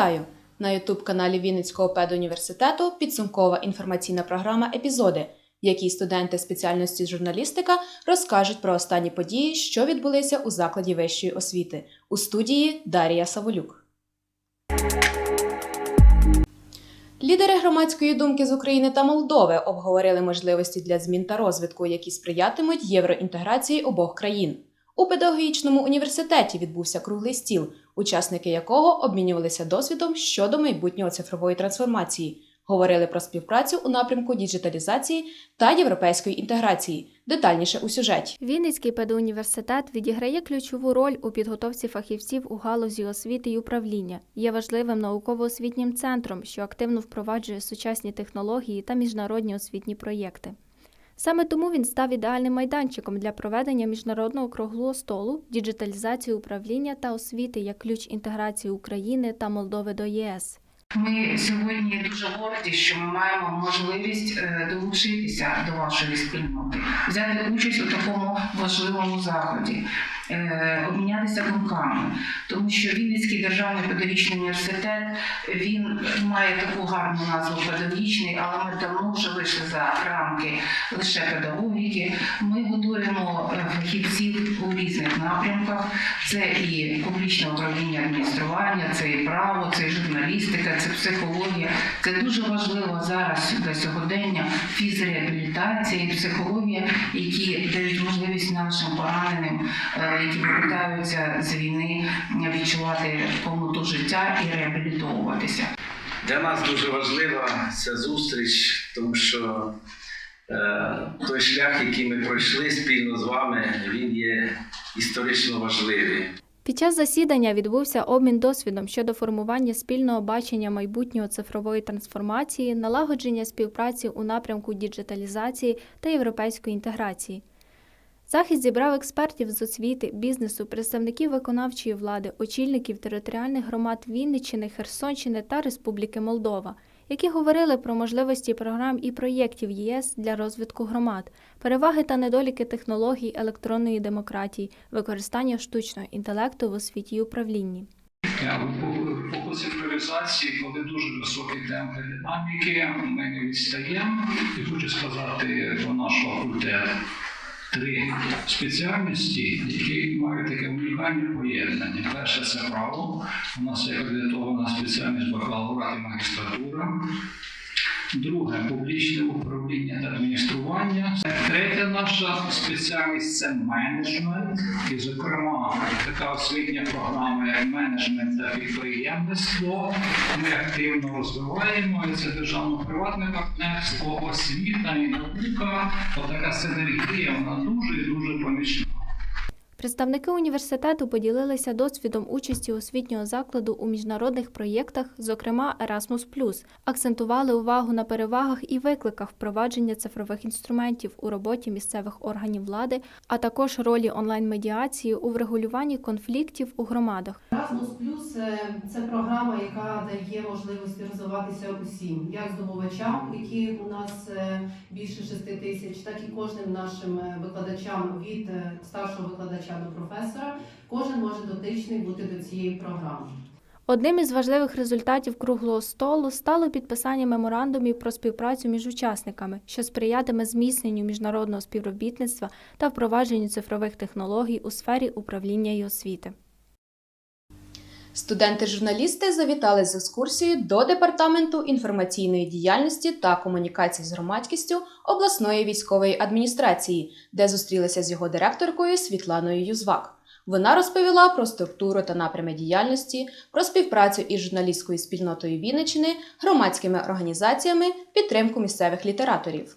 Вітаю! На Ютуб-каналі Вінницького педуніверситету підсумкова інформаційна програма Епізоди, в якій студенти спеціальності журналістика розкажуть про останні події, що відбулися у закладі вищої освіти. У студії Дарія Саволюк. Лідери громадської думки з України та Молдови обговорили можливості для змін та розвитку, які сприятимуть євроінтеграції обох країн. У педагогічному університеті відбувся круглий стіл, учасники якого обмінювалися досвідом щодо майбутнього цифрової трансформації, говорили про співпрацю у напрямку діджиталізації та європейської інтеграції. Детальніше у сюжеті. Вінницький педуніверситет відіграє ключову роль у підготовці фахівців у галузі освіти і управління, є важливим науково-освітнім центром, що активно впроваджує сучасні технології та міжнародні освітні проєкти. Саме тому він став ідеальним майданчиком для проведення міжнародного круглого столу, діджиталізації управління та освіти як ключ інтеграції України та Молдови до ЄС. Ми сьогодні дуже горді, що ми маємо можливість е, долучитися до вашої спільноти, взяти участь у такому важливому заході, е, обмінятися думками, тому що Вінницький державний педагогічний університет він має таку гарну назву педагогічний, але ми давно вже вийшли за рамки лише педагогіки. Ми готуємо е, фахівців у різних напрямках. Це і публічне управління адміністрування, це і право, це і журналістика, це психологія. Це дуже важливо зараз для сьогодення фізреабілітація і психологія, які дають можливість нашим пораненим, е, які повертаються з війни, відчувати повноту життя і реабілітовуватися. Для нас дуже важлива ця зустріч, тому що е, той шлях, який ми пройшли спільно з вами, він є історично важливий. Під час засідання відбувся обмін досвідом щодо формування спільного бачення майбутнього цифрової трансформації, налагодження співпраці у напрямку діджиталізації та європейської інтеграції. Захід зібрав експертів з освіти, бізнесу, представників виконавчої влади, очільників територіальних громад Вінниччини, Херсонщини та Республіки Молдова, які говорили про можливості програм і проєктів єС для розвитку громад, переваги та недоліки технологій електронної демократії, використання штучного інтелекту в освіті і управлінні. По- цифровізації, коли дуже високі темпи динаміки, ми не відстаємо. І хочу сказати про наш факультет. Три спеціальності, які мають таке унікальне поєднання. Перше це право. У нас є акредитована спеціальність бакалаврат і магістратура. Друге публічне управління та адміністрування. Третя наша спеціальність це менеджмент, і, зокрема, така освітня програма, як менеджмент та підприємництво. Ми активно розвиваємо і це державно-приватне партнерство, освіта і наука. Отака синергія, вона дуже і дуже помічна. Представники університету поділилися досвідом участі освітнього закладу у міжнародних проєктах, зокрема Erasmus+, акцентували увагу на перевагах і викликах впровадження цифрових інструментів у роботі місцевих органів влади, а також ролі онлайн-медіації у врегулюванні конфліктів у громадах. Erasmus е, – це програма, яка дає можливості розвиватися усім, як здобувачам, які у нас е, більше 6 тисяч, так і кожним нашим е, викладачам від старшого викладача до професора. Кожен може дотичний бути до цієї програми. Одним із важливих результатів круглого столу стало підписання меморандумів про співпрацю між учасниками, що сприятиме зміцненню міжнародного співробітництва та впровадженню цифрових технологій у сфері управління і освіти. Студенти-журналісти завітали з екскурсією до департаменту інформаційної діяльності та комунікацій з громадськістю обласної військової адміністрації, де зустрілися з його директоркою Світланою Юзвак. Вона розповіла про структуру та напрями діяльності, про співпрацю із журналістською спільнотою Вінниччини, громадськими організаціями, підтримку місцевих літераторів.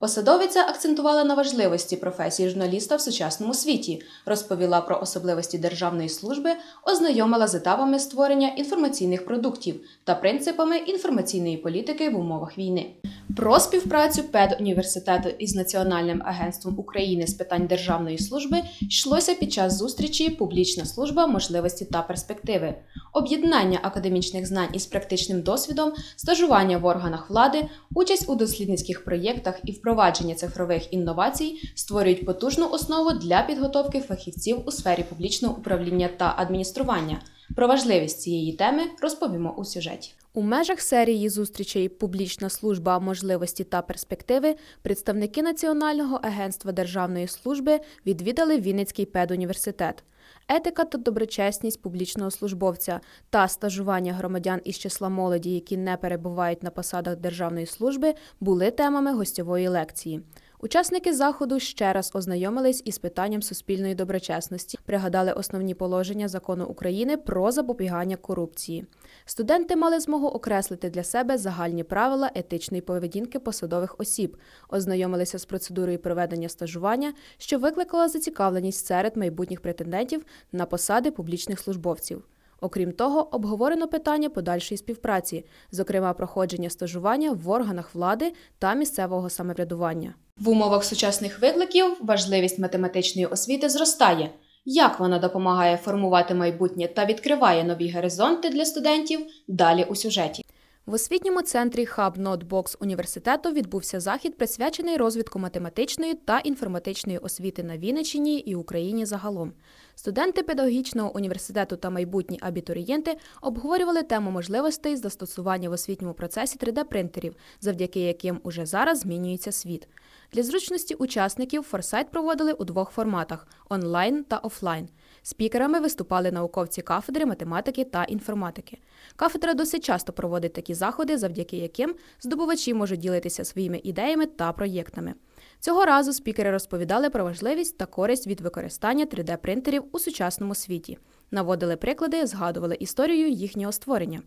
Посадовиця акцентувала на важливості професії журналіста в сучасному світі, розповіла про особливості державної служби, ознайомила з етапами створення інформаційних продуктів та принципами інформаційної політики в умовах війни. Про співпрацю педуніверситету із Національним агентством України з питань державної служби йшлося під час зустрічі Публічна служба можливості та перспективи, об'єднання академічних знань із практичним досвідом, стажування в органах влади, участь у дослідницьких проєктах і впровадження цифрових інновацій створюють потужну основу для підготовки фахівців у сфері публічного управління та адміністрування. Про важливість цієї теми розповімо у сюжеті. У межах серії зустрічей Публічна служба можливості та перспективи представники Національного агентства державної служби відвідали Вінницький педуніверситет. Етика та доброчесність публічного службовця та стажування громадян із числа молоді, які не перебувають на посадах державної служби, були темами гостьової лекції. Учасники заходу ще раз ознайомились із питанням суспільної доброчесності, пригадали основні положення закону України про запобігання корупції. Студенти мали змогу окреслити для себе загальні правила етичної поведінки посадових осіб, ознайомилися з процедурою проведення стажування, що викликала зацікавленість серед майбутніх претендентів на посади публічних службовців. Окрім того, обговорено питання подальшої співпраці, зокрема проходження стажування в органах влади та місцевого самоврядування. В умовах сучасних викликів важливість математичної освіти зростає. Як вона допомагає формувати майбутнє та відкриває нові горизонти для студентів далі у сюжеті. В освітньому центрі Hub Notebox університету відбувся захід, присвячений розвитку математичної та інформатичної освіти на Вінниччині і Україні загалом. Студенти педагогічного університету та майбутні абітурієнти обговорювали тему можливостей застосування в освітньому процесі 3D-принтерів, завдяки яким уже зараз змінюється світ. Для зручності учасників форсайт проводили у двох форматах онлайн та офлайн. Спікерами виступали науковці кафедри математики та інформатики. Кафедра досить часто проводить такі заходи, завдяки яким здобувачі можуть ділитися своїми ідеями та проєктами. Цього разу спікери розповідали про важливість та користь від використання 3D-принтерів у сучасному світі, наводили приклади, згадували історію їхнього створення.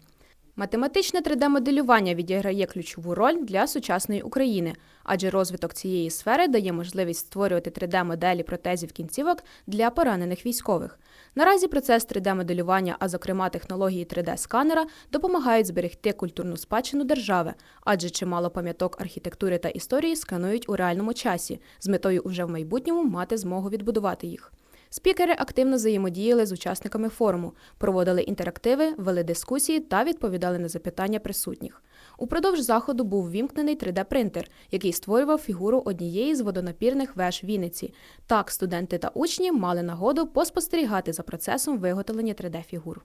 Математичне 3D-моделювання відіграє ключову роль для сучасної України, адже розвиток цієї сфери дає можливість створювати 3D-моделі протезів кінцівок для поранених військових. Наразі процес 3D-моделювання, а зокрема технології 3D-сканера, допомагають зберегти культурну спадщину держави, адже чимало пам'яток архітектури та історії сканують у реальному часі з метою уже в майбутньому мати змогу відбудувати їх. Спікери активно взаємодіяли з учасниками форуму, проводили інтерактиви, вели дискусії та відповідали на запитання присутніх. Упродовж заходу був вімкнений 3D-принтер, який створював фігуру однієї з водонапірних веж Вінниці. Так, студенти та учні мали нагоду поспостерігати за процесом виготовлення 3D-фігур.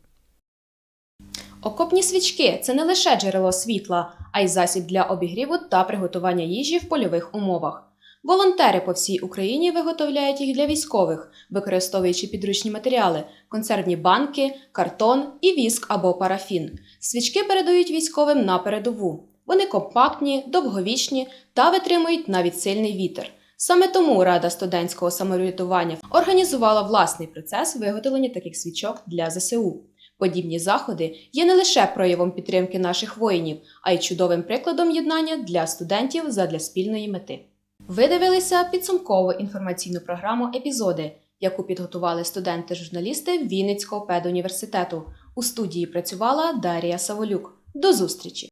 Окопні свічки це не лише джерело світла, а й засіб для обігріву та приготування їжі в польових умовах. Волонтери по всій Україні виготовляють їх для військових, використовуючи підручні матеріали, консервні банки, картон і віск або парафін. Свічки передають військовим на передову. Вони компактні, довговічні та витримують навіть сильний вітер. Саме тому Рада студентського самоврятування організувала власний процес виготовлення таких свічок для ЗСУ. Подібні заходи є не лише проявом підтримки наших воїнів, а й чудовим прикладом єднання для студентів задля спільної мети. Ви дивилися підсумкову інформаційну програму Епізоди, яку підготували студенти-журналісти Вінницького педуніверситету. У студії працювала Дарія Саволюк. До зустрічі!